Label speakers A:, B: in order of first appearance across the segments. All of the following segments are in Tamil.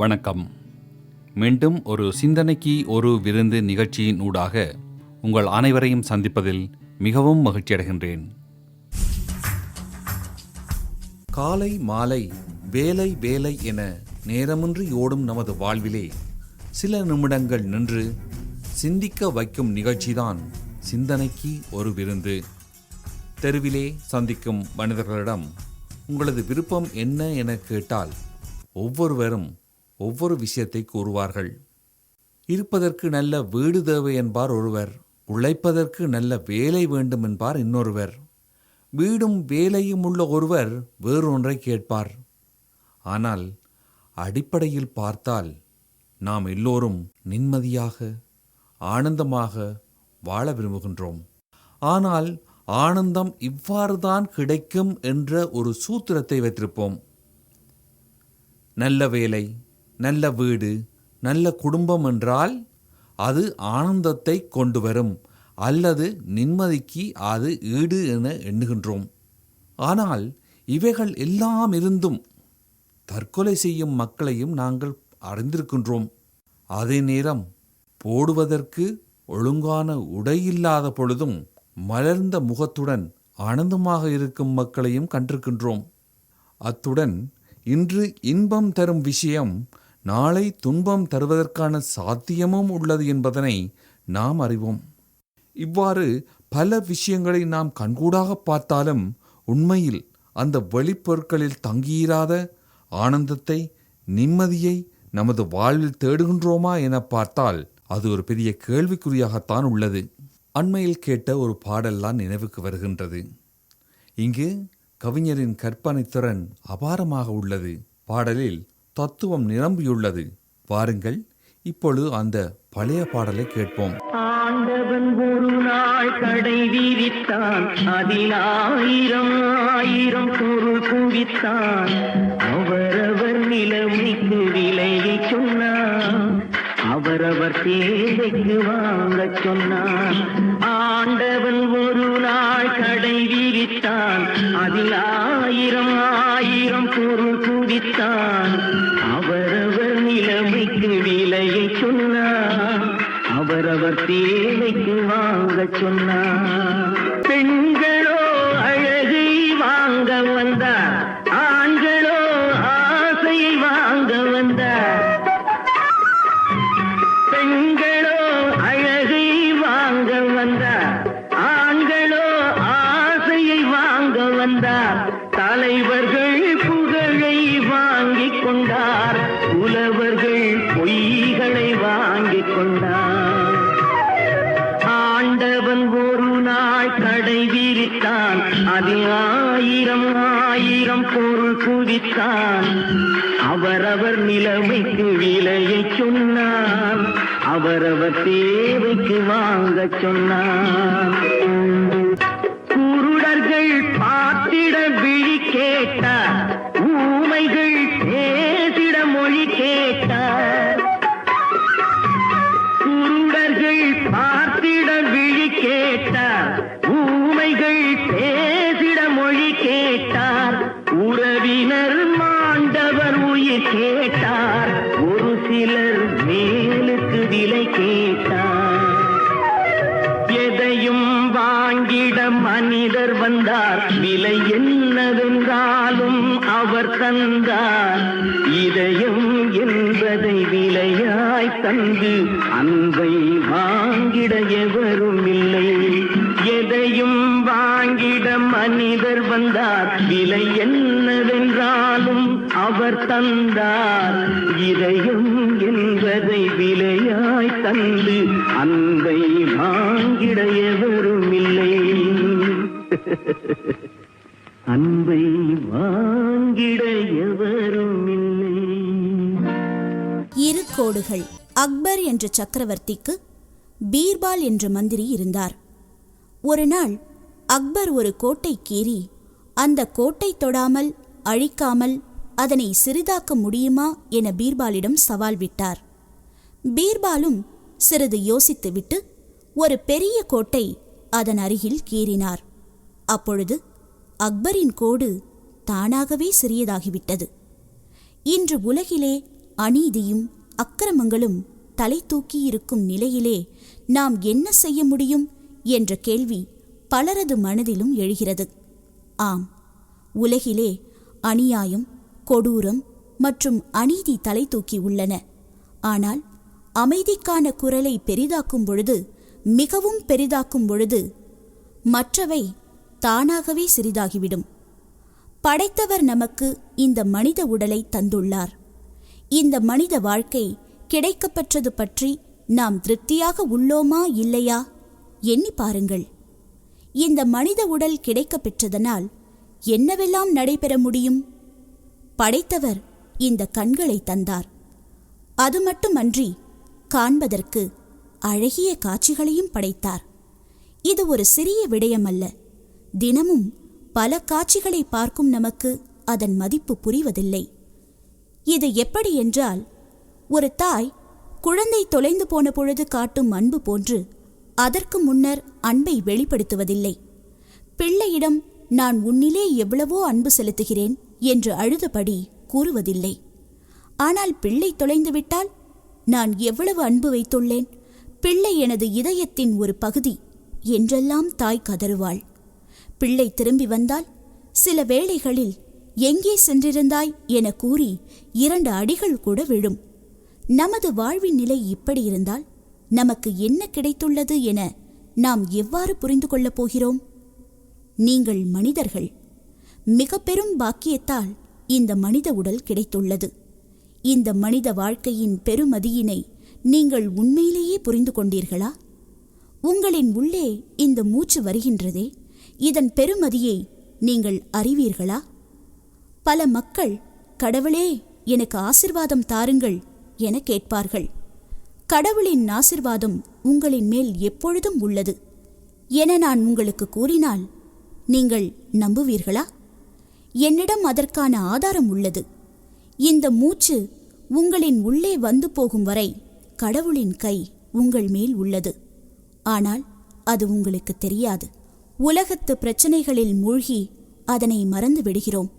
A: வணக்கம். மீண்டும் ஒரு சிந்தனைக்கு ஒரு விருந்து நிகழ்ச்சியின் ஊடாக உங்கள் அனைவரையும் சந்திப்பதில் மிகவும் மகிழ்ச்சியடைகின்றேன் காலை மாலை வேலை வேலை என நேரமின்றி ஓடும் நமது வாழ்விலே சில நிமிடங்கள் நின்று சிந்திக்க வைக்கும் நிகழ்ச்சிதான் சிந்தனைக்கு ஒரு விருந்து. தெருவிலே சந்திக்கும் மனிதர்களிடம் உங்களது விருப்பம் என்ன என கேட்டால் ஒவ்வொருவரும் ஒவ்வொரு விஷயத்தை கூறுவார்கள். இருப்பதற்கு நல்ல வீடு தேவை என்பார் ஒருவர். உழைப்பதற்கு நல்ல வேலை வேண்டும் என்பார் இன்னொருவர். வீடும் வேலையும் உள்ள ஒருவர் வேறொன்றை கேட்பார். ஆனால் அடிப்படையில் பார்த்தால் நாம் எல்லோரும் நிம்மதியாக ஆனந்தமாக வாழ விரும்புகின்றோம். ஆனால் ஆனந்தம் இவ்வாறுதான் கிடைக்கும் என்ற ஒரு சூத்திரத்தை வைத்திருப்போம். நல்ல வேலை நல்ல வீடு நல்ல குடும்பம் என்றால் அது ஆனந்தத்தை கொண்டு வரும் அல்லது நிம்மதிக்கு அது ஈடு என எண்ணுகின்றோம். ஆனால் இவைகள் எல்லாம் இருந்தும் தற்கொலை செய்யும் மக்களையும் நாங்கள் அறிந்திருக்கின்றோம். அதே நேரம் போடுவதற்கு ஒழுங்கான உடை இல்லாத பொழுதும் மலர்ந்த முகத்துடன் ஆனந்தமாக இருக்கும் மக்களையும் கண்டிருக்கின்றோம். அத்துடன் இன்று இன்பம் தரும் விஷயம் நாளை துன்பம் தருவதற்கான சாத்தியமும் உள்ளது என்பதனை நாம் அறிவோம். இவ்வாறு பல விஷயங்களை நாம் கண்கூடாக பார்த்தாலும் உண்மையில் அந்த வெளிப்பொருட்களில் தங்கியிராத ஆனந்தத்தை நிம்மதியை நமது வாழ்வில் தேடுகின்றோமா என பார்த்தால் அது ஒரு பெரிய கேள்விக்குறியாகத்தான் உள்ளது. அண்மையில் கேட்ட ஒரு பாடல்லாம் நினைவுக்கு வருகின்றது. இங்கு கவிஞரின் கற்பனை திறன் அபாரமாக உள்ளது. பாடலில் தத்துவம் நிரம்பியுள்ளது. பாருங்கள் இப்பொழுது அந்த பழைய பாடலை கேட்போம்.
B: ஆண்டவன் ஒரு நாள் கடை விரித்தான் அதில் ஆயிரம் ஆயிரம் பொருள் குவித்தான். அவரவர் நிலைமைக்கு விலையை சொன்னார் அவரவர் தேவைக்கு வாங்க சொன்னார் ஆண்டவன் ஒரு நாள் கடை விரித்தான் அதில் தேவைக்கு வாங்கச் சொன்னான் பொருள் அவரவர் நிலைமைக்கு விலையை சொன்னான். அவரவர் தேவைக்கு வாங்க சொன்னான். குருடர்கள் பார்த்திட விழி கேட்டார். தந்தார் இதயம் என்பதை விலையாய் தந்து அன்பை வாங்கிடையவரும் இல்லை அன்பை வாங்கிடையவரும் இல்லை
C: இரு கோடுகள் அக்பர் என்ற சக்கரவர்த்திக்கு பீர்பால் என்ற மந்திரி இருந்தார். ஒரு நாள் அக்பர் ஒரு கோட்டை கீறி அந்த கோட்டை தொடாமல் அழிக்காமல் அதனை சிறிதாக்க முடியுமா என பீர்பாலிடம் சவால் விட்டார். பீர்பாலும் சிறிது யோசித்துவிட்டு ஒரு பெரிய கோட்டை அதன் அருகில் கீறினார். அப்பொழுது அக்பரின் கோடு தானாகவே சிறியதாகிவிட்டது. இன்று உலகிலே அநீதியும் அக்கிரமங்களும் தலை தூக்கியிருக்கும் நிலையிலே நாம் என்ன செய்ய முடியும் என்ற கேள்வி பலரது மனதிலும் எழுகிறது. ஆம் உலகிலே அநியாயம் கொடூரம் மற்றும் அநீதி தலை தூக்கி உள்ளன. ஆனால் அமைதிக்கான குரலை பெரிதாக்கும் பொழுது மிகவும் பெரிதாக்கும் பொழுது மற்றவை தானாகவே சிறிதாகிவிடும். படைத்தவர் நமக்கு இந்த மனித உடலை தந்துள்ளார். இந்த மனித வாழ்க்கை கிடைக்கப்பெற்றது பற்றி நாம் திருப்தியாக உள்ளோமா இல்லையா? எண்ணி பாருங்கள். இந்த மனித உடல் கிடைக்கப் பெற்றதனால் என்னவெல்லாம் நடைபெற முடியும்? படைத்தவர் இந்த கண்களை தந்தார். அது மட்டுமன்றி காண்பதற்கு அழகிய காட்சிகளையும் படைத்தார். இது ஒரு சிறிய விடயமல்ல. தினமும் பல காட்சிகளை பார்க்கும் நமக்கு அதன் மதிப்பு புரிவதில்லை. இது எப்படி என்றால் ஒரு தாய் குழந்தை தொலைந்து போன பொழுது காட்டும் அன்பு போன்று அதற்கு முன்னர் அன்பை வெளிப்படுத்துவதில்லை. பிள்ளையிடம் நான் உன்னிலே எவ்வளவோ அன்பு செலுத்துகிறேன். என்று அழுதபடி கூறுவதில்லை. ஆனால் பிள்ளை தொலைந்துவிட்டால்? நான் எவ்வளவு அன்பு வைத்துள்ளேன்? பிள்ளை எனது இதயத்தின் ஒரு பகுதி என்றெல்லாம் தாய் கதறுவாள். பிள்ளை திரும்பி வந்தால் சில வேளைகளில் எங்கே சென்றிருந்தாய்? என கூறி இரண்டு அடிகள் கூட விழும். நமது வாழ்வின் நிலை இப்படி இருந்தால் நமக்கு என்ன கிடைத்துள்ளது? என நாம் எவ்வாறு புரிந்து கொள்ளப் போகிறோம்? நீங்கள் மனிதர்கள் மிக பெரும் பாக்கியத்தால் இந்த மனித உடல் கிடைத்துள்ளது. இந்த மனித வாழ்க்கையின் பெருமதியினை நீங்கள் உண்மையிலேயே புரிந்து கொண்டீர்களா? உங்களின் உள்ளே இந்த மூச்சு வருகின்றதே இதன் பெருமதியை நீங்கள் அறிவீர்களா? பல மக்கள் கடவுளே எனக்கு ஆசிர்வாதம் தாருங்கள் என கேட்பார்கள். கடவுளின் ஆசிர்வாதம் உங்களின் மேல் எப்பொழுதும் உள்ளது என நான் உங்களுக்கு கூறினால் நீங்கள் நம்புவீர்களா? என்னிடம் அதற்கான ஆதாரம் உள்ளது. இந்த மூச்சு உங்களின் உள்ளே வந்து போகும் வரை கடவுளின் கை உங்கள் மேல் உள்ளது. ஆனால் அது உங்களுக்கு தெரியாது. உலகத்து பிரச்சனைகளில் மூழ்கி அதனை மறந்து விடுகிறோம்.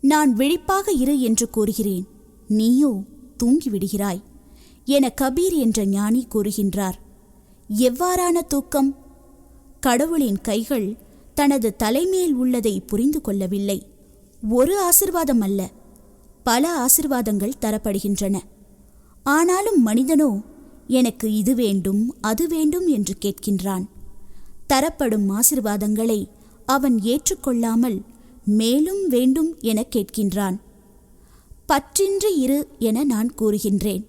C: நான் விழிப்பாக இரு என்று கூறுகிறேன். நீயோ தூங்கிவிடுகிறாய் என கபீர் என்ற ஞானி கூறுகின்றார். எவ்வாறான தூக்கம்? கடவுளின் கைகள் தனது தலைமேல் உள்ளதை புரிந்து கொள்ளவில்லை. ஒரு ஆசிர்வாதம் அல்ல பல ஆசிர்வாதங்கள் தரப்படுகின்றன. ஆனாலும் மனிதனோ எனக்கு இது வேண்டும் அது வேண்டும் என்று கேட்கின்றான். தரப்படும் ஆசிர்வாதங்களை அவன் ஏற்றுக்கொள்ளாமல் மேலும் வேண்டும் என கேட்கின்றான். பற்றின்றி இரு என நான் கூறுகின்றேன்.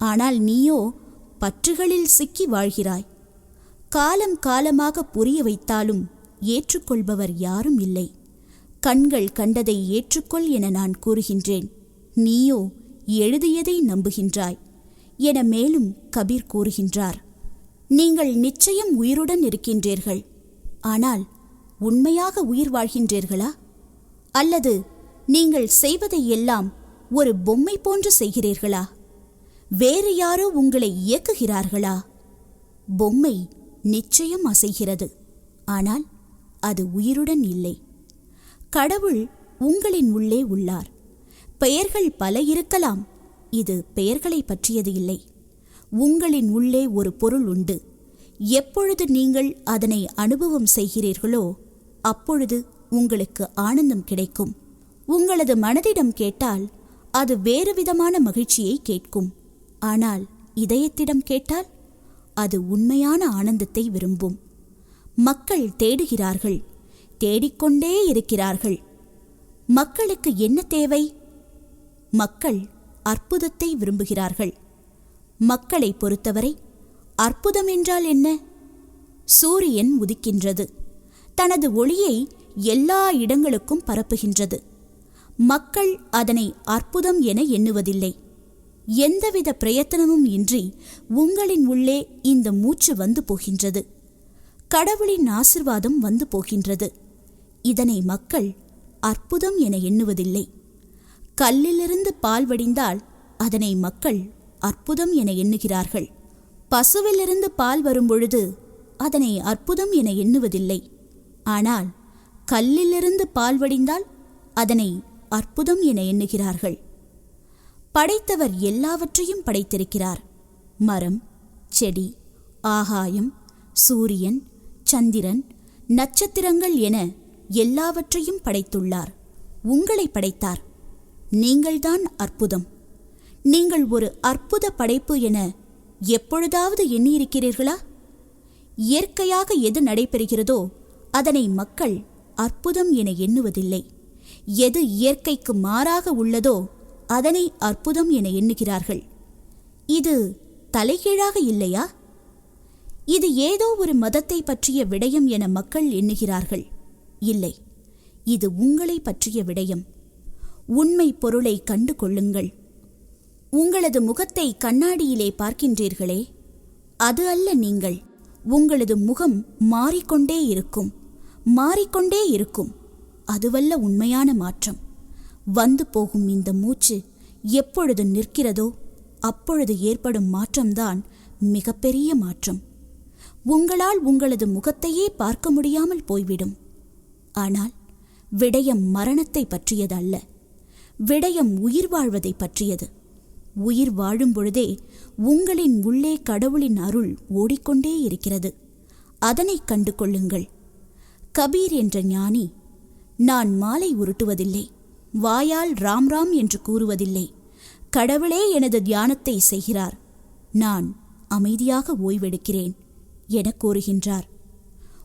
C: ஆனால் நீயோ பற்றுகளில் சிக்கி வாழ்கிறாய். காலம் காலமாக புரிய வைத்தாலும் ஏற்றுக்கொள்பவர் யாரும் இல்லை. கண்கள் கண்டதை ஏற்றுக்கொள் என நான் கூறுகின்றேன். நீயோ எழுதியதை நம்புகின்றாய் என மேலும் கபீர் கூறுகின்றார். நீங்கள் நிச்சயம் உயிருடன் இருக்கின்றீர்கள். ஆனால் உண்மையாக உயிர் வாழ்கின்றீர்களா? அல்லது நீங்கள் செய்வதை எல்லாம் ஒரு பொம்மை போன்று செய்கிறீர்களா? வேறு யாரோ உங்களை இயக்குகிறார்களா? பொம்மை நிச்சயம் அசைகிறது. ஆனால் அது உயிருடன் இல்லை. கடவுள் உங்களின் உள்ளே உள்ளார். பெயர்கள் பல இருக்கலாம். இது பெயர்களை பற்றியது இல்லை. உங்களின் உள்ளே ஒரு பொருள் உண்டு. எப்பொழுது நீங்கள் அதனை அனுபவம் செய்கிறீர்களோ அப்பொழுது உங்களுக்கு ஆனந்தம் கிடைக்கும். உங்களது மனதிடம் கேட்டால் அது வேறு விதமான மகிழ்ச்சியை கேட்கும். ஆனால் இதயத்திடம் கேட்டால் அது உண்மையான ஆனந்தத்தை விரும்பும். மக்கள் தேடுகிறார்கள் தேடிக்கொண்டே இருக்கிறார்கள். மக்களுக்கு என்ன தேவை? மக்கள் அற்புதத்தை விரும்புகிறார்கள். மக்களை பொறுத்தவரை அற்புதம் என்றால் என்ன? சூரியன் உதிக்கின்றது. தனது ஒளியை எல்லா இடங்களுக்கும் பரப்புகின்றது. மக்கள் அதனை அற்புதம் என எண்ணுவதில்லை. எந்தவித பிரயத்தனமும் இன்றி உங்களின் உள்ளே இந்த மூச்சு வந்து போகின்றது. கடவுளின் ஆசிர்வாதம் வந்து போகின்றது. இதனை மக்கள் அற்புதம் என எண்ணுவதில்லை. கல்லிலிருந்து பால் வடிந்தால் அதனை மக்கள் அற்புதம் என எண்ணுகிறார்கள். பசுவிலிருந்து பால் வரும்பொழுது அதனை அற்புதம் என எண்ணுவதில்லை. ஆனால் கல்லிலிருந்து பால் வடிந்தால் அதனை அற்புதம் என எண்ணுகிறார்கள். படைத்தவர் எல்லாவற்றையும் படைத்திருக்கிறார். மரம் செடி ஆகாயம் சூரியன் சந்திரன் நட்சத்திரங்கள் என எல்லாவற்றையும் படைத்துள்ளார். உங்களை படைத்தார். நீங்கள்தான் அற்புதம். நீங்கள் ஒரு அற்புத படைப்பு என எப்பொழுதாவது எண்ணியிருக்கிறீர்களா? இயற்கையாக எது நடைபெறுகிறதோ அதனை மக்கள் அற்புதம் என எண்ணுவதில்லை. எது இயற்கைக்கு மாறாக உள்ளதோ அதனை அற்புதம் என எண்ணுகிறார்கள். இது தலைகீழாக இல்லையா? இது ஏதோ ஒரு மதத்தை பற்றிய விடயம் என மக்கள் எண்ணுகிறார்கள். இல்லை இது உங்களை பற்றிய விடயம். உண்மை பொருளை கண்டு கொள்ளுங்கள். உங்களது முகத்தை கண்ணாடியிலே பார்க்கின்றீர்களே அது அல்ல நீங்கள். உங்களது முகம் மாறிக்கொண்டே இருக்கும். மாறிக்கொண்டே இருக்கும். அதுவல்ல உண்மையான மாற்றம். வந்து போகும் இந்த மூச்சு எப்பொழுது நிற்கிறதோ அப்பொழுது ஏற்படும் மாற்றம்தான் மிகப்பெரிய மாற்றம். உங்களால் உங்களது முகத்தையே பார்க்க முடியாமல் போய்விடும். ஆனால் விடயம் மரணத்தை பற்றியதல்ல. விடயம் உயிர் வாழ்வதை பற்றியது. உயிர் வாழும் பொழுதே உங்களின் உள்ளே கடவுளின் அருள் ஓடிக்கொண்டே இருக்கிறது. அதனைக் கண்டு கொள்ளுங்கள் கபீர் என்ற ஞானி நான் மாலை உருட்டுவதில்லை. வாயால் ராம் ராம் என்று கூறுவதில்லை. கடவுளே எனது தியானத்தை செய்கிறார். நான் அமைதியாக ஓய்வெடுக்கிறேன். என கூறுகின்றார்.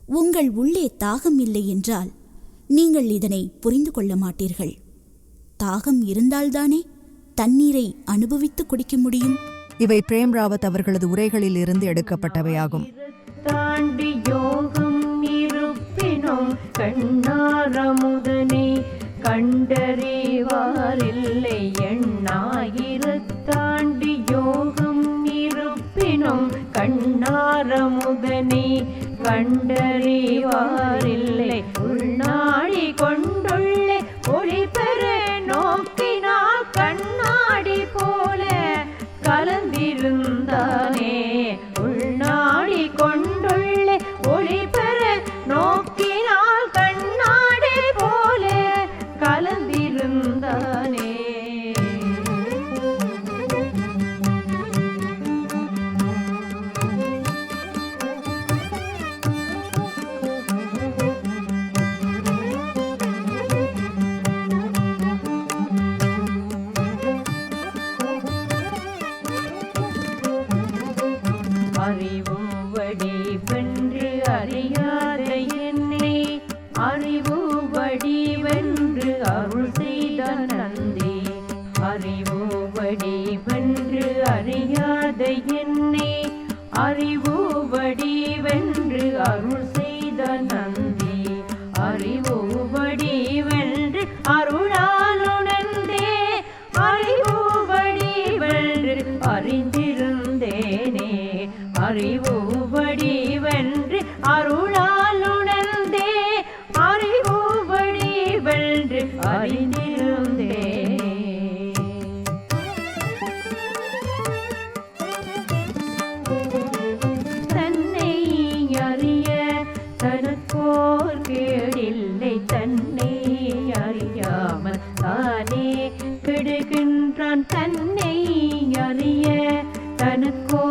C: உங்கள் உள்ளே தாகம் இல்லை என்றால் நீங்கள் இதனை புரிந்து கொள்ள மாட்டீர்கள். தாகம் இருந்தால்தானே தண்ணீரை அனுபவித்து குடிக்க முடியும்?
D: இவை பிரேம் ராவத் அவர்களது உரைகளில் இருந்து எடுக்கப்பட்டவையாகும்.
E: தாண்டி யோகம் இருப்பினும் கண்ணாரமுதனை கண்டறிவாரில்லை கண்ணாரமுதனை கண்டறிவாரில்லை. உள்நாடி கொண்டுள்ளே ஒளி பெற நோக்கினால் கண்ணாடி போல கலந்திருந்தானே. அறிவும் வடிவென்று வென்று என்னை அறிவு வடிவென்று அருளாலுணர்ந்தே அறிவு வடிவென்று அறிந்திருந்தேனே தன்னை அறிய தனக்கோர் கேடில்லை. தன்னை அறியாமல் தானே கெடுகின்றான். தன்னை அறிய தனக்கோ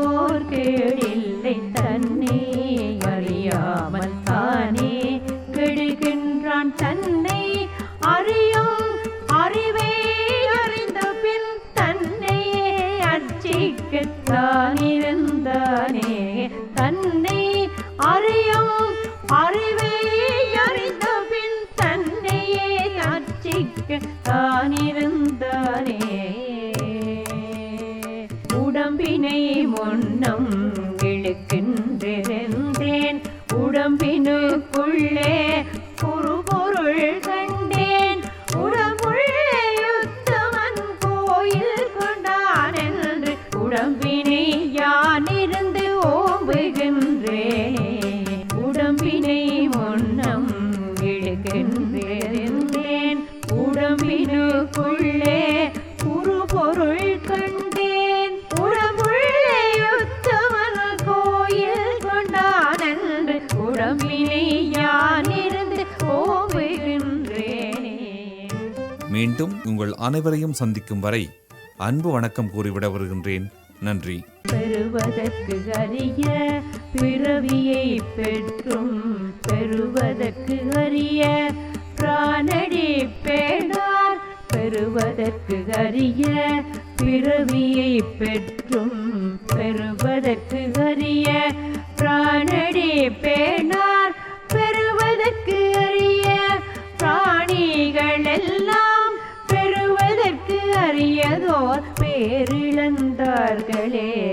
E: முன்
A: மீண்டும் உங்கள் அனைவரையும் சந்திக்கும் வரை அன்பு வணக்கம் கூறிவிட வருகின்றேன் நன்றி.
E: பெறுவதற்கு அறிய பிறவியை பெற்றும் பெறுவதற்கு அறிய பிரானடி பேணார். பெறுவதற்கு அறிய பிறவியை பெற்றும் பெறுவதற்கு அறிய பிரானடி பேணார் ले